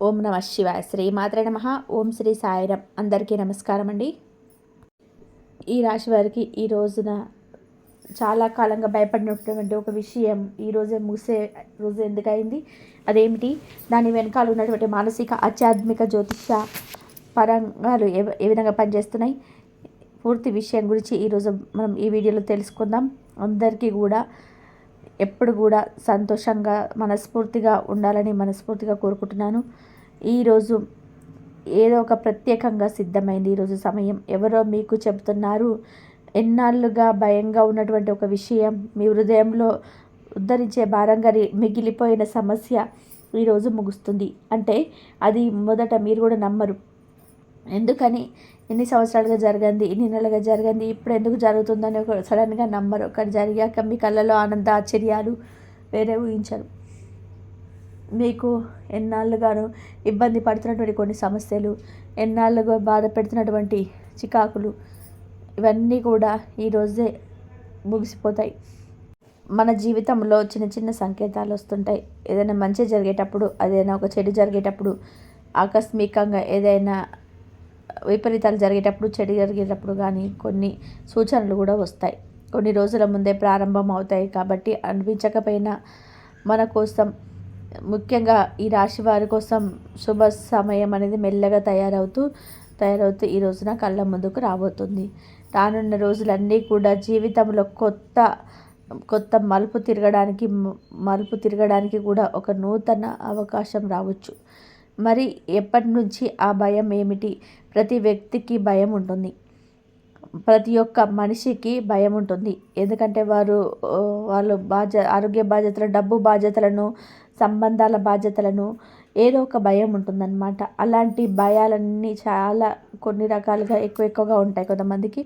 ఓం నమ శివాయ. శ్రీ మాత్రే నమ. ఓం శ్రీ సాయిరం అందరికీ నమస్కారం అండి ఈ రాశి వారికి ఈ రోజున చాలా కాలంగా భయపడినటువంటి ఒక విషయం ఈరోజే ముగిసే రోజు ఎందుకైంది? అదేమిటి? దాని వెనకాల ఉన్నటువంటి మానసిక ఆధ్యాత్మిక జ్యోతిష పరంగాలు ఏ ఏ విధంగా పనిచేస్తున్నాయి? పూర్తి విషయం గురించి ఈరోజు మనం ఈ వీడియోలో తెలుసుకుందాం. అందరికీ కూడా ఎప్పుడు కూడా సంతోషంగా మనస్ఫూర్తిగా ఉండాలని మనస్ఫూర్తిగా కోరుకుంటున్నాను. ఈరోజు ఏదో ఒక ప్రత్యేకంగా సిద్ధమైంది. ఈరోజు సమయం ఎవరో మీకు చెబుతున్నారు. ఎన్నాళ్ళుగా భయంగా ఉన్నటువంటి ఒక విషయం మీ హృదయంలో ఉద్ధరించే భారంగా మిగిలిపోయిన సమస్య ఈరోజు ముగుస్తుంది. అంటే అది మొదట మీరు కూడా నమ్మరు. ఎందుకని? ఎన్ని సంవత్సరాలుగా జరిగింది? ఇన్ని నెలలుగా జరిగింది? ఇప్పుడు ఎందుకు జరుగుతుందని ఒక సడన్గా నమ్మరు. కానీ జరిగాక మీ కళ్ళలో ఆనంద ఆశ్చర్యాలు వేరే ఊహించరు. మీకు ఎన్నాళ్ళుగాను ఇబ్బంది పడుతున్నటువంటి కొన్ని సమస్యలు ఎన్నాళ్ళుగా బాధ పెడుతున్నటువంటి చికాకులు ఇవన్నీ కూడా ఈరోజే ముగిసిపోతాయి. మన జీవితంలో చిన్న చిన్న సంకేతాలు వస్తుంటాయి. ఏదైనా మంచి జరిగేటప్పుడు అదైనా ఒక చెడు జరిగేటప్పుడు ఆకస్మికంగా ఏదైనా విపరీతాలు జరిగేటప్పుడు చెడు జరిగేటప్పుడు కానీ కొన్ని సూచనలు కూడా వస్తాయి. కొన్ని రోజుల ముందే ప్రారంభం అవుతాయి కాబట్టి అనిపించకపోయినా మన కోసం ముఖ్యంగా ఈ రాశి వారి కోసం శుభ సమయం అనేది మెల్లగా తయారవుతూ తయారవుతూ ఈ రోజున కళ్ళ ముందుకు రాబోతుంది. రానున్న రోజులన్నీ కూడా జీవితంలో కొత్త కొత్త మలుపు తిరగడానికి మలుపు తిరగడానికి కూడా ఒక నూతన అవకాశం రావచ్చు. మరి ఎప్పటి నుంచి ఆ భయం ఏమిటి? ప్రతి వ్యక్తికి భయం ఉంటుంది. ప్రతి ఒక్క మనిషికి భయం ఉంటుంది. ఎందుకంటే వారు వాళ్ళు బాధ్య ఆరోగ్య బాధ్యతలు డబ్బు బాధ్యతలను సంబంధాల బాధ్యతలను ఏదో ఒక భయం ఉంటుందన్నమాట. అలాంటి భయాలన్నీ చాలా కొన్ని రకాలుగా ఎక్కువ ఎక్కువగా ఉంటాయి కొంతమందికి.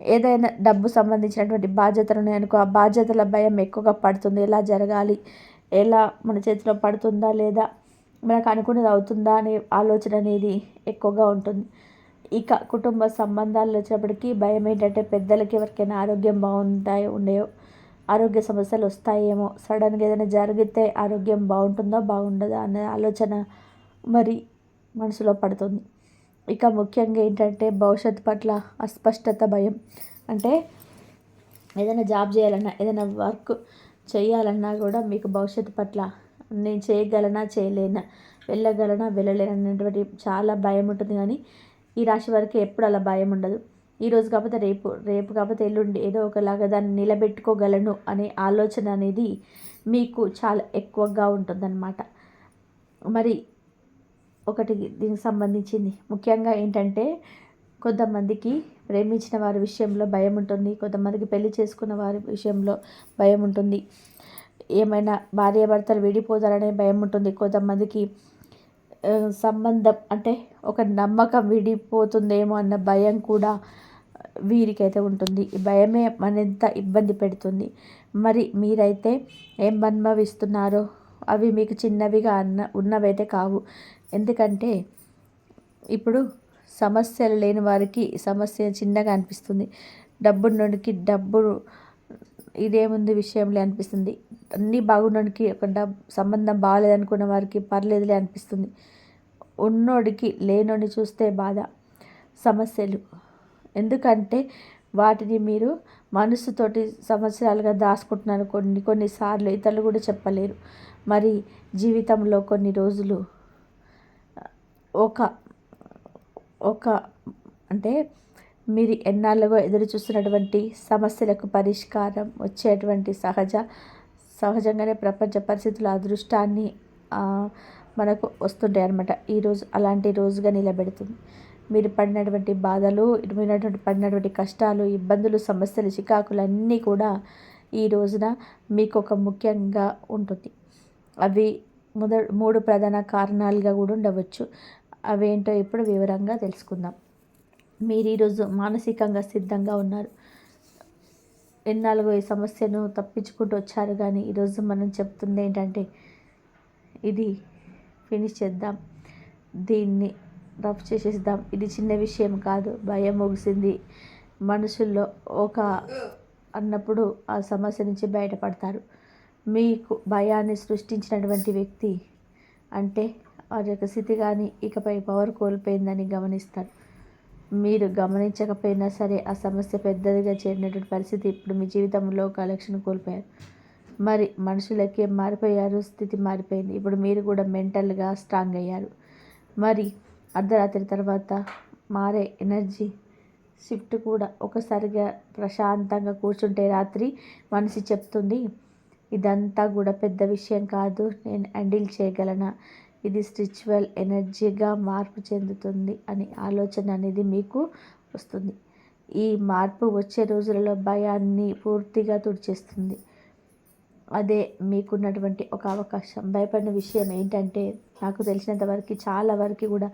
ఏదైనా డబ్బు సంబంధించినటువంటి బాధ్యతలు ఉన్నాయనుకో ఆ బాధ్యతల భయం ఎక్కువగా పడుతుంది. ఎలా జరగాలి? ఎలా మన చేతిలో పడుతుందా లేదా? మనకు అనుకున్నది అవుతుందా అనే ఆలోచన అనేది ఎక్కువగా ఉంటుంది. ఇక కుటుంబ సంబంధాలు వచ్చేప్పటికి భయం ఏంటంటే పెద్దలకి ఎవరికైనా ఆరోగ్యం బాగుంటాయో ఉండేయో ఆరోగ్య సమస్యలు వస్తాయేమో. సడన్గా ఏదైనా జరిగితే ఆరోగ్యం బాగుంటుందో బాగుండదా అనే ఆలోచన మరి మనసులో పడుతుంది. ఇక ముఖ్యంగా ఏంటంటే భవిష్యత్తు పట్ల అస్పష్టత భయం. అంటే ఏదైనా జాబ్ చేయాలన్నా ఏదైనా వర్క్ చేయాలన్నా కూడా మీకు భవిష్యత్తు పట్ల నేను చేయగలనా చేయలేనా వెళ్ళగలనా వెళ్ళలేనా అనేటువంటి చాలా భయం ఉంటుంది. కానీ ఈ రాశి వారికి ఎప్పుడు అలా భయం ఉండదు. ఈరోజు కాకపోతే రేపు రేపు కాకపోతే ఎల్లుండి ఏదో ఒకలాగా దాన్ని నిలబెట్టుకోగలను అనే ఆలోచన అనేది మీకు చాలా ఎక్కువగా ఉంటుందన్నమాట. మరి ఒకటి దీనికి సంబంధించింది. ముఖ్యంగా ఏంటంటే కొంతమందికి ప్రేమించిన వారి విషయంలో భయం ఉంటుంది. కొంతమందికి పెళ్ళి చేసుకున్న వారి విషయంలో భయం ఉంటుంది. ఏమైనా భార్యాభర్తలు విడిపోతారనే భయం ఉంటుంది. కొంతమందికి సంబంధం అంటే ఒక నమ్మకం విడిపోతుందేమో అన్న భయం కూడా వీరికైతే ఉంటుంది. ఈ భయమే మరింత ఇబ్బంది పెడుతుంది. మరి మీరైతే ఏం అనుభవిస్తున్నారో అవి మీకు చిన్నవిగా అన్న ఉన్నవైతే కావు. ఎందుకంటే ఇప్పుడు సమస్యలు లేని వారికి సమస్య చిన్నగా అనిపిస్తుంది. డబ్బు నుండికి డబ్బు ఇదేముంది విషయంలే అనిపిస్తుంది. అన్నీ బాగున్నోడికి ఒక సంబంధం బాగాలేదనుకున్న వారికి పర్లేదులే అనిపిస్తుంది. ఉన్నోడికి లేనోడిని చూస్తే బాధ సమస్యలు. ఎందుకంటే వాటిని మీరు మనసుతోటి సంవత్సరాలుగా దాచుకుంటున్నారు. కొన్ని కొన్నిసార్లు ఇతరులు కూడా చెప్పలేరు. మరి జీవితంలో కొన్ని రోజులు ఒక ఒక అంటే మీరు ఎన్నాళ్ళుగా ఎదురు చూస్తున్నటువంటి సమస్యలకు పరిష్కారం వచ్చేటువంటి సహజ సహజంగానే ప్రపంచ పరిస్థితుల అదృష్టాన్ని మనకు వస్తుంటాయి అన్నమాట. ఈరోజు అలాంటి రోజుగా నిలబెడుతుంది. మీరు పడినటువంటి బాధలు మీనటువంటి పడినటువంటి కష్టాలు ఇబ్బందులు సమస్యలు చికాకులు అన్నీ కూడా ఈ రోజున మీకు ఒక ముఖ్యంగా ఉంటుంది. అవి మొద మూడు ప్రధాన కారణాలుగా కూడా ఉండవచ్చు. అవేంటో ఇప్పుడు వివరంగా తెలుసుకుందాం. మీరు ఈరోజు మానసికంగా సిద్ధంగా ఉన్నారు. ఎన్నాలుగో ఈ సమస్యను తప్పించుకుంటూ వచ్చారు కానీ ఈరోజు మనం చెప్తుంది ఏంటంటే ఇది ఫినిష్ చేద్దాం. దీన్ని రఫ్ చేసేద్దాం. ఇది చిన్న విషయం కాదు. భయం ముగిసింది మనుషుల్లో ఒక అన్నప్పుడు ఆ సమస్య నుంచి బయటపడతారు. మీకు భయాన్ని సృష్టించినటువంటి వ్యక్తి అంటే వారి యొక్క స్థితి కానీ ఇకపై పవర్ కోల్పోయిందని గమనిస్తారు. మీరు గమనించకపోయినా సరే ఆ సమస్య పెద్దదిగా చేరినటువంటి పరిస్థితి ఇప్పుడు మీ జీవితంలో కలెక్షన్ కోల్పోయారు. మరి మనుషులకే మారిపోయారు స్థితి మారిపోయింది. ఇప్పుడు మీరు కూడా మెంటల్గా స్ట్రాంగ్ అయ్యారు. మరి అర్ధరాత్రి తర్వాత మారే ఎనర్జీ షిఫ్ట్ కూడా ఒకసారిగా ప్రశాంతంగా కూర్చుంటే రాత్రి మనిషి చెప్తుంది ఇదంతా కూడా పెద్ద విషయం కాదు నేను హ్యాండిల్ చేయగలనా? ఇది స్పిరిచువల్ ఎనర్జీగా మార్పు చెందుతుంది అని ఆలోచన అనేది మీకు వస్తుంది. ఈ మార్పు వచ్చే రోజులలో భయాన్ని పూర్తిగా తుడిచేస్తుంది. అదే మీకున్నటువంటి ఒక అవకాశం. భయపడిన విషయం ఏంటంటే నాకు తెలిసినంత వరకు చాలా వరకు కూడా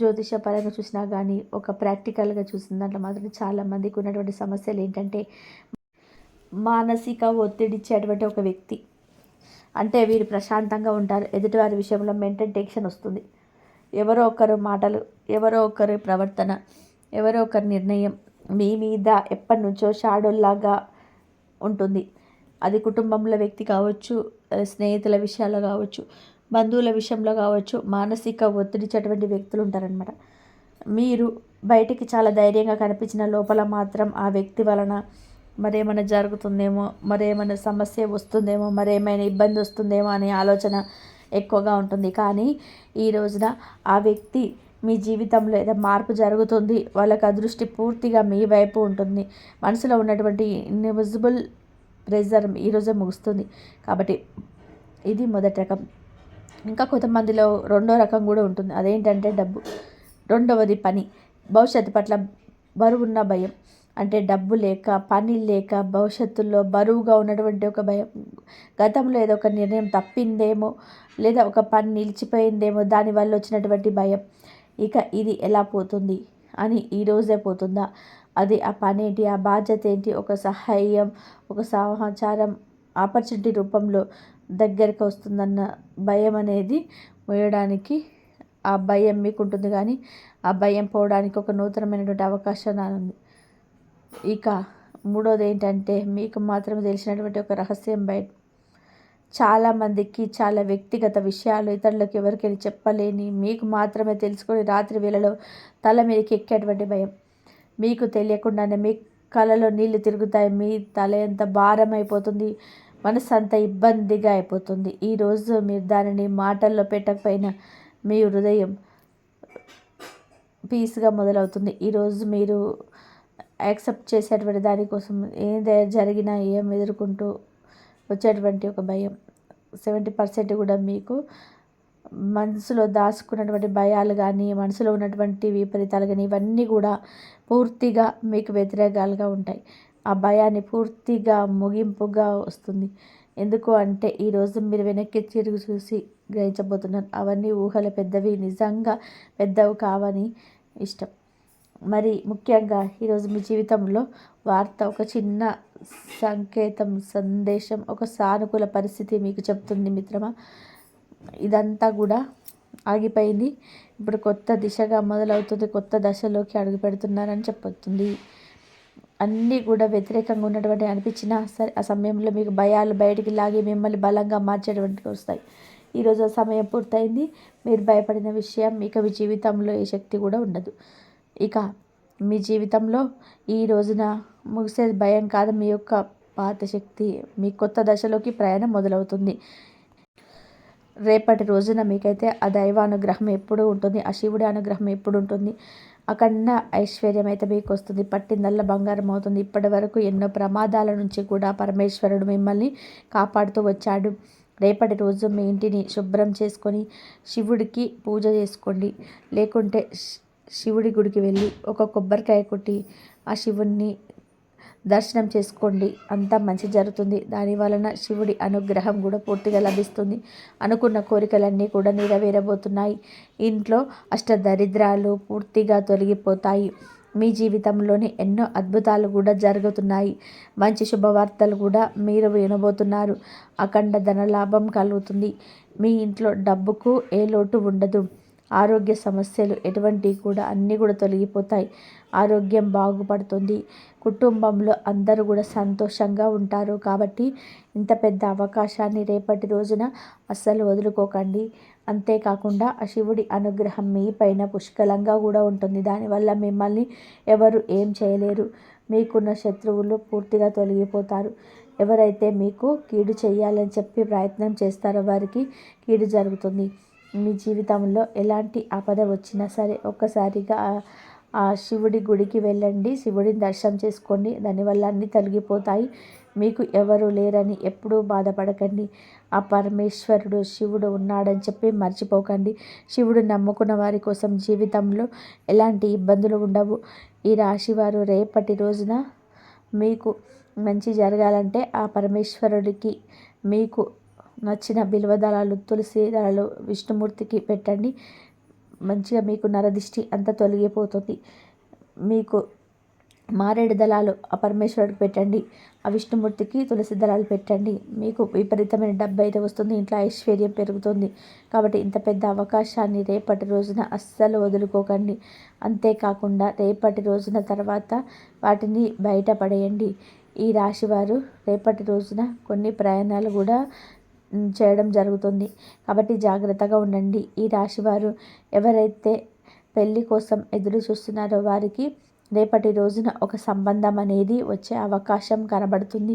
జ్యోతిషపరంగా చూసినా కానీ ఒక ప్రాక్టికల్గా చూసిన దాంట్లో మాత్రం చాలామందికి ఉన్నటువంటి సమస్యలు ఏంటంటే మానసిక ఒత్తిడిచ్చేటువంటి ఒక వ్యక్తి. అంటే వీరు ప్రశాంతంగా ఉంటారు. ఎదుటివారి విషయంలో మెంటల్ టెన్షన్ వస్తుంది. ఎవరో ఒకరు మాటలు ఎవరో ఒకరి ప్రవర్తన ఎవరో ఒకరి నిర్ణయం మీ మీద ఎప్పటి నుంచో షాడోల్లాగా ఉంటుంది. అది కుటుంబంలో వ్యక్తి కావచ్చు స్నేహితుల విషయాల్లో కావచ్చు బంధువుల విషయంలో కావచ్చు మానసిక ఒత్తిడిచేటువంటి వ్యక్తులు ఉంటారనమాట మీరు బయటికి చాలా ధైర్యంగా కనిపించిన లోపల మాత్రం ఆ వ్యక్తి వలన మరేమైనా జరుగుతుందేమో మరేమైనా సమస్య వస్తుందేమో మరేమైనా ఇబ్బంది వస్తుందేమో అనే ఆలోచన ఎక్కువగా ఉంటుంది. కానీ ఈ రోజున ఆ వ్యక్తి మీ జీవితంలో ఏదో మార్పు జరుగుతుంది వాళ్ళకి అదృష్టి పూర్తిగా మీ వైపు ఉంటుంది. మనసులో ఉన్నటువంటి ఇన్విజిబుల్ ప్రెజర్ ఈరోజే ముగుస్తుంది. కాబట్టి ఇది మొదటి రకం. ఇంకా కొంతమందిలో రెండో రకం కూడా ఉంటుంది. అదేంటంటే డబ్బు. రెండవది పని. భవిష్యత్తు పట్ల బరువున్న భయం. అంటే డబ్బు లేక పని లేక భవిష్యత్తులో బరువుగా ఉన్నటువంటి ఒక భయం గతంలో ఏదో ఒక నిర్ణయం తప్పిందేమో లేదా ఒక పని నిలిచిపోయిందేమో దానివల్ల వచ్చినటువంటి భయం. ఇక ఇది ఎలా పోతుంది అని ఈరోజే పోతుందా? అది ఆ పని ఏంటి ఆ బాధ్యత ఏంటి ఒక సహాయం ఒక సమాచారం ఆపర్చునిటీ రూపంలో దగ్గరికి వస్తుందన్న భయం అనేది వేయడానికి ఆ భయం మీకు ఉంటుంది కానీ ఆ భయం పోవడానికి ఒక నూతనమైనటువంటి అవకాశం ఉంది ఇక మూడోది ఏంటంటే మీకు మాత్రమే తెలిసినటువంటి ఒక రహస్యం బయట చాలామందికి చాలా వ్యక్తిగత విషయాలు ఇతరులకు ఎవరికైనా చెప్పలేని మీకు మాత్రమే తెలుసుకొని రాత్రి వేళలో తల మీదకి ఎక్కేటువంటి భయం. మీకు తెలియకుండానే మీ కళలో నీళ్ళు తిరుగుతాయి మీ తల ఎంత భారం అయిపోతుంది మనసు అంత ఇబ్బందిగా అయిపోతుంది. ఈరోజు మీరు దానిని మాటల్లో పెట్టకపోయినా మీ హృదయం పీస్గా మొదలవుతుంది. ఈరోజు మీరు యాక్సెప్ట్ చేసేటువంటి దానికోసం ఏది జరిగినా ఏం ఎదుర్కొంటూ వచ్చేటువంటి ఒక భయం. సెవెంటీ పర్సెంట్ కూడా మీకు మనసులో దాచుకున్నటువంటి భయాలు కానీ మనసులో ఉన్నటువంటి విపరీతాలు కానీ ఇవన్నీ కూడా పూర్తిగా మీకు వ్యతిరేకాలుగా ఉంటాయి. ఆ భయాన్ని పూర్తిగా ముగింపుగా వస్తుంది. ఎందుకు అంటే ఈరోజు మీరు వెనక్కి తిరిగి చూసి గ్రహించబోతున్నారు. అవన్నీ ఊహలు పెద్దవి. నిజంగా పెద్దవి కావని ఇష్టం. మరి ముఖ్యంగా ఈరోజు మీ జీవితంలో వార్త ఒక చిన్న సంకేతం సందేశం ఒక సానుకూల పరిస్థితి మీకు చెప్తుంది మిత్రమా? ఇదంతా కూడా ఆగిపోయింది. ఇప్పుడు కొత్త దిశగా మొదలవుతుంది కొత్త దశలోకి అడుగు పెడుతున్నారని చెప్పొస్తుంది అన్నీ కూడా వ్యతిరేకంగా ఉన్నటువంటి అనిపించినా సరే ఆ సమయంలో మీకు భయాలు బయటికి లాగి మిమ్మల్ని బలంగా మార్చేటువంటి వస్తాయి. ఈరోజు సమయం పూర్తయింది. మీరు భయపడిన విషయం ఇక మీ జీవితంలో ఏ శక్తి కూడా ఉండదు. ఇక మీ జీవితంలో ఈ రోజున ముగిసే భయం కాదు మీ యొక్క పాత శక్తి మీ కొత్త దశలోకి ప్రయాణం మొదలవుతుంది. రేపటి రోజున మీకైతే ఆ దైవానుగ్రహం ఎప్పుడు ఉంటుంది ఆ శివుడి అనుగ్రహం ఎప్పుడు ఉంటుంది? అఖండ ఐశ్వర్యం అయితే మీకు వస్తుంది పట్టిందల్లా బంగారం అవుతుంది. ఇప్పటి వరకు ఎన్నో ప్రమాదాల నుంచి కూడా పరమేశ్వరుడు మిమ్మల్ని కాపాడుతూ వచ్చాడు. రేపటి రోజు మీ ఇంటిని శుభ్రం చేసుకొని శివుడికి పూజ చేసుకోండి. లేకుంటే శివుడి గుడికి వెళ్ళి ఒక కొబ్బరికాయ కొట్టి ఆ శివుణ్ణి దర్శనం చేసుకోండి. అంతా మంచి జరుగుతుంది. దాని వలన శివుడి అనుగ్రహం కూడా పూర్తిగా లభిస్తుంది. అనుకున్న కోరికలన్నీ కూడా నెరవేరబోతున్నాయి. ఇంట్లో అష్ట దరిద్రాలు పూర్తిగా తొలగిపోతాయి. మీ జీవితంలోని ఎన్నో అద్భుతాలు కూడా జరుగుతున్నాయి. మంచి శుభవార్తలు కూడా మీరు వినబోతున్నారు. అఖండ ధన లాభం కలుగుతుంది. మీ ఇంట్లో డబ్బుకు ఏ లోటు ఉండదు. ఆరోగ్య సమస్యలు ఎటువంటివి కూడా అన్నీ కూడా తొలగిపోతాయి. ఆరోగ్యం బాగుపడుతుంది. కుటుంబంలో అందరూ కూడా సంతోషంగా ఉంటారు కాబట్టి ఇంత పెద్ద అవకాశాన్ని రేపటి రోజున అస్సలు వదులుకోకండి. అంతేకాకుండా ఆ శివుడి అనుగ్రహం మీ పైన పుష్కలంగా కూడా ఉంటుంది. దానివల్ల మిమ్మల్ని ఎవరు ఏం చేయలేరు. మీకున్న శత్రువులు పూర్తిగా తొలగిపోతారు. ఎవరైతే మీకు కీడు చేయాలని చెప్పి ప్రయత్నం చేస్తారో వారికి కీడు జరుగుతుంది. మీ జీవితంలో ఎలాంటి ఆపద వచ్చినా సరే ఒక్కసారిగా ఆ శివుడి గుడికి వెళ్ళండి. శివుడిని దర్శనం చేసుకోండి. దానివల్ల అన్నీ తొలగిపోతాయి. మీకు ఎవరు లేరని ఎప్పుడూ బాధపడకండి. ఆ పరమేశ్వరుడు శివుడు ఉన్నాడని చెప్పి మర్చిపోకండి. శివుడు నమ్ముకున్న వారి కోసం జీవితంలో ఎలాంటి ఇబ్బందులు ఉండవు. ఈ రాశివారు రేపటి రోజున మీకు మంచి జరగాలంటే ఆ పరమేశ్వరుడికి మీకు నచ్చిన బిల్వ దళాలు తులసి దళాలు విష్ణుమూర్తికి పెట్టండి. మంచిగా మీకు నరదిష్టి అంతా తొలగిపోతుంది. మీకు మారేడు దళాలు ఆ పరమేశ్వరుడికి పెట్టండి. ఆ విష్ణుమూర్తికి తులసి దళాలు పెట్టండి. మీకు విపరీతమైన డబ్బు అయితే వస్తుంది. ఇంట్లో ఐశ్వర్యం పెరుగుతుంది. కాబట్టి ఇంత పెద్ద అవకాశాన్ని రేపటి రోజున అస్సలు వదులుకోకండి. అంతేకాకుండా రేపటి రోజున తర్వాత వాటిని బయటపడేయండి. ఈ రాశివారు రేపటి రోజున కొన్ని ప్రయాణాలు కూడా చేయడం జరుగుతుంది. కాబట్టి జాగ్రత్తగా ఉండండి. ఈ రాశివారు ఎవరైతే పెళ్ళి కోసం ఎదురు చూస్తున్నారో వారికి రేపటి రోజున ఒక సంబంధం అనేది వచ్చే అవకాశం కనబడుతుంది.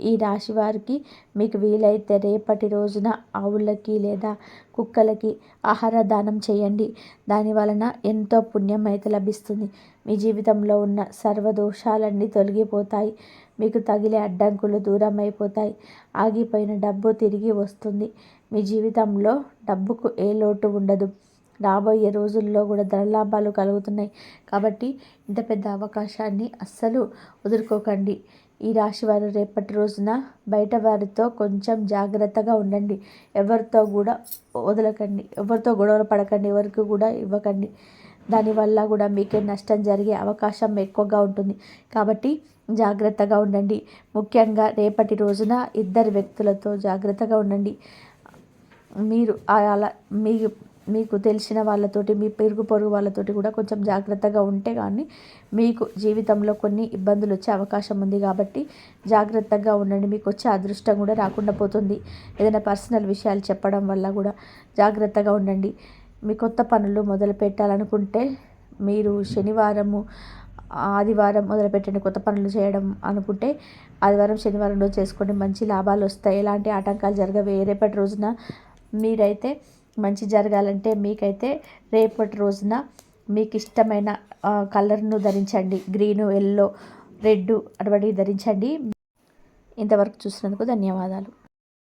ఈ రాశి వారికి మీకు వీలైతే రేపటి రోజున ఆవులకి లేదా కుక్కలకి ఆహార దానం చేయండి. దాని వలన ఎంతో పుణ్యం అయితే లభిస్తుంది. మీ జీవితంలో ఉన్న సర్వదోషాలన్నీ తొలగిపోతాయి. మీకు తగిలే అడ్డంకులు దూరం అయిపోతాయి ఆగిపోయిన డబ్బు తిరిగి వస్తుంది. మీ జీవితంలో డబ్బుకు ఏ లోటు ఉండదు. రాబోయే రోజుల్లో కూడా ధనలాభాలు కలుగుతున్నాయి. కాబట్టి ఇంత పెద్ద అవకాశాన్ని అస్సలు వదులుకోకండి. ఈ రాశి వారు రేపటి రోజున బయట వారితో కొంచెం జాగ్రత్తగా ఉండండి. ఎవరితో కూడా వదలకండి. ఎవరితో గొడవలు పడకండి. ఎవరికి కూడా ఇవ్వకండి. దానివల్ల కూడా మీకే నష్టం జరిగే అవకాశం ఎక్కువగా ఉంటుంది. కాబట్టి జాగ్రత్తగా ఉండండి. ముఖ్యంగా రేపటి రోజున ఇద్దరు వ్యక్తులతో జాగ్రత్తగా ఉండండి. మీరు అలా మీ మీకు తెలిసిన వాళ్ళతోటి మీ పెరుగు పొరుగు వాళ్ళతోటి కూడా కొంచెం జాగ్రత్తగా ఉంటే కానీ మీకు జీవితంలో కొన్ని ఇబ్బందులు వచ్చే అవకాశం ఉంది కాబట్టి జాగ్రత్తగా ఉండండి. మీకు వచ్చే అదృష్టం కూడా రాకుండా పోతుంది. ఏదైనా పర్సనల్ విషయాలు చెప్పడం వల్ల కూడా జాగ్రత్తగా ఉండండి. మీ కొత్త పనులు మొదలు పెట్టాలనుకుంటే మీరు శనివారము ఆదివారం మొదలుపెట్టండి. కొత్త పనులు చేయడం అనుకుంటే ఆదివారం శనివారం రోజు చేసుకోండి. మంచి లాభాలు వస్తాయి. ఎలాంటి ఆటంకాలు జరగవే. రేపటి రోజున మీరైతే మంచి జరగాలంటే మీకైతే రేపటి రోజున మీకు ఇష్టమైన కలర్ను ధరించండి. గ్రీను ఎల్లో రెడ్ అటువంటి ధరించండి. ఇంతవరకు చూసినందుకు ధన్యవాదాలు.